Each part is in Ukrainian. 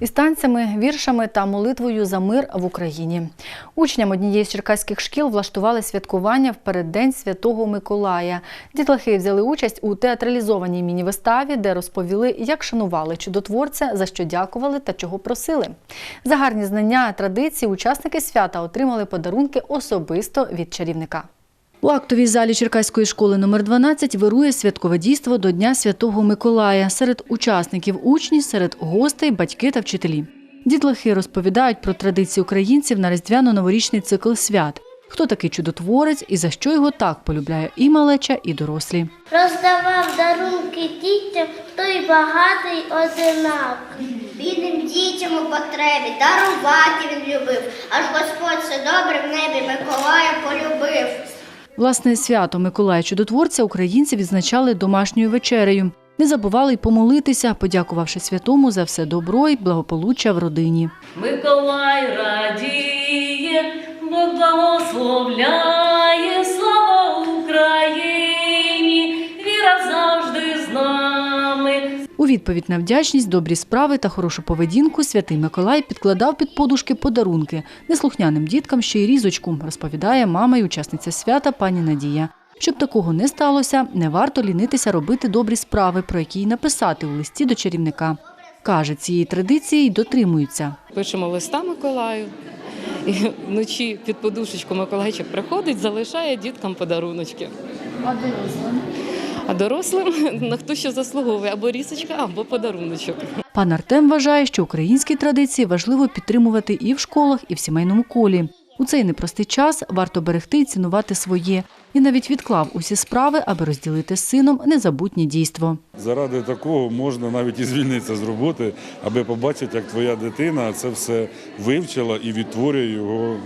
із танцями, віршами та молитвою за мир в Україні. Учням однієї з черкаських шкіл влаштували святкування в переддень Святого Миколая. Дітлахи взяли участь у театралізованій міні-виставі, де розповіли, як шанували чудотворця, за що дякували та чого просили. За гарні знання традиції учасники свята отримали подарунки особисто від чарівника. У актовій залі Черкаської школи номер 12 вирує святкове дійство до Дня Святого Миколая. Серед учасників учні, серед гостей, батьки та вчителі. Дітлахи розповідають про традиції українців на різдвяно-новорічний цикл свят. Хто такий чудотворець і за що його так полюбляє і малеча, і дорослі. Роздавав дарунки дітям, той багатий одинак. Бідним дітям у потребі дарувати він любив, аж Господь все добре в небі. Власне свято Миколая Чудотворця українці відзначали домашньою вечерею. Не забували й помолитися, подякувавши святому за все добро й благополуччя в родині. Миколай радіє, Бог благословляє, відповідь на вдячність, добрі справи та хорошу поведінку святий Миколай підкладав під подушки подарунки неслухняним діткам ще й різочку, розповідає мама й учасниця свята пані Надія. Щоб такого не сталося, не варто лінитися робити добрі справи, про які й написати у листі до чарівника. Каже, цієї традиції й дотримуються. Пишемо листа Миколаю. І вночі під подушечку Миколайчик приходить, залишає діткам подаруночки. А дорослим на хто що заслуговує або рісочка, або подаруночок. Пан Артем вважає, що українські традиції важливо підтримувати і в школах, і в сімейному колі. У цей непростий час варто берегти і цінувати своє. І навіть відклав усі справи, аби розділити з сином незабутнє дійство. Заради такого можна навіть і звільнитися з роботи, аби побачити, як твоя дитина це все вивчила і відтворює його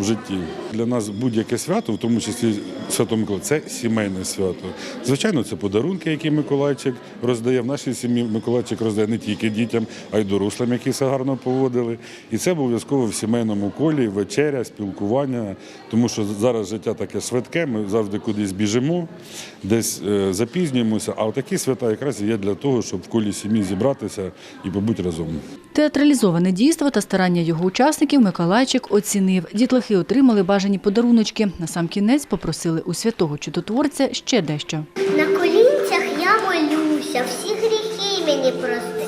в житті. Для нас будь-яке свято, в тому числі Свято Миколай, це сімейне свято. Звичайно, це подарунки, які Миколайчик роздає. В нашій сім'ї Миколайчик роздає не тільки дітям, а й дорослим, які все гарно поводили. І це обов'язково в сімейному колі, вечеря, спілкування, тому що зараз життя таке швидке, ми завжди кудись біжимо, десь е, запізнюємося. А такі свята якраз є для того, щоб в колі сім'ї зібратися і побути разом. Театралізоване дійство та старання його учасників Миколайчик оцінив. Дітлахи отримали бажані подаруночки. Насамкінець попросили у святого чудотворця ще дещо. На колінцях я молюся, всі гріхи мені прости,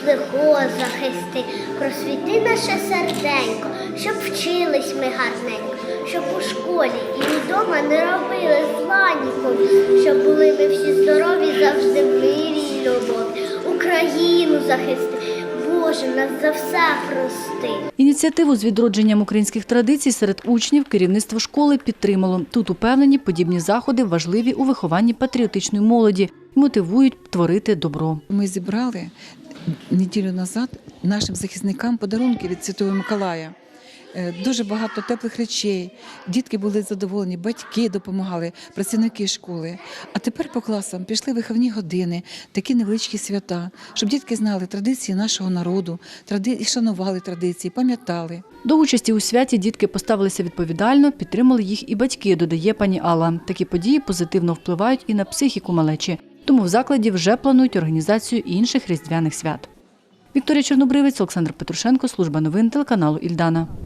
від лихого захисти, просвіти наше серденько, щоб вчились ми гарненько, щоб у школі і вдома не робили зла нікому, щоб були ми всі здорові завжди в мирі і любові. Україну захисти, Боже, нас за все прости. Ініціативу з відродженням українських традицій серед учнів керівництво школи підтримало. Тут упевнені, подібні заходи важливі у вихованні патріотичної молоді і мотивують творити добро. Ми зібрали неділю назад нашим захисникам подарунки від Святого Миколая. Е, Дуже багато теплих речей. Дітки були задоволені, батьки допомагали, працівники школи. А тепер по класам пішли виховні години, такі невеличкі свята, щоб дітки знали традиції нашого народу, тради... і шанували традиції, пам'ятали. До участі у святі дітки поставилися відповідально, підтримали їх і батьки, додає пані Алла. Такі події позитивно впливають і на психіку малечі. Тому в закладі вже планують організацію інших різдвяних свят. Вікторія Чорнобривець, Олександр Петрушенко, служба новин телеканалу Ільдана.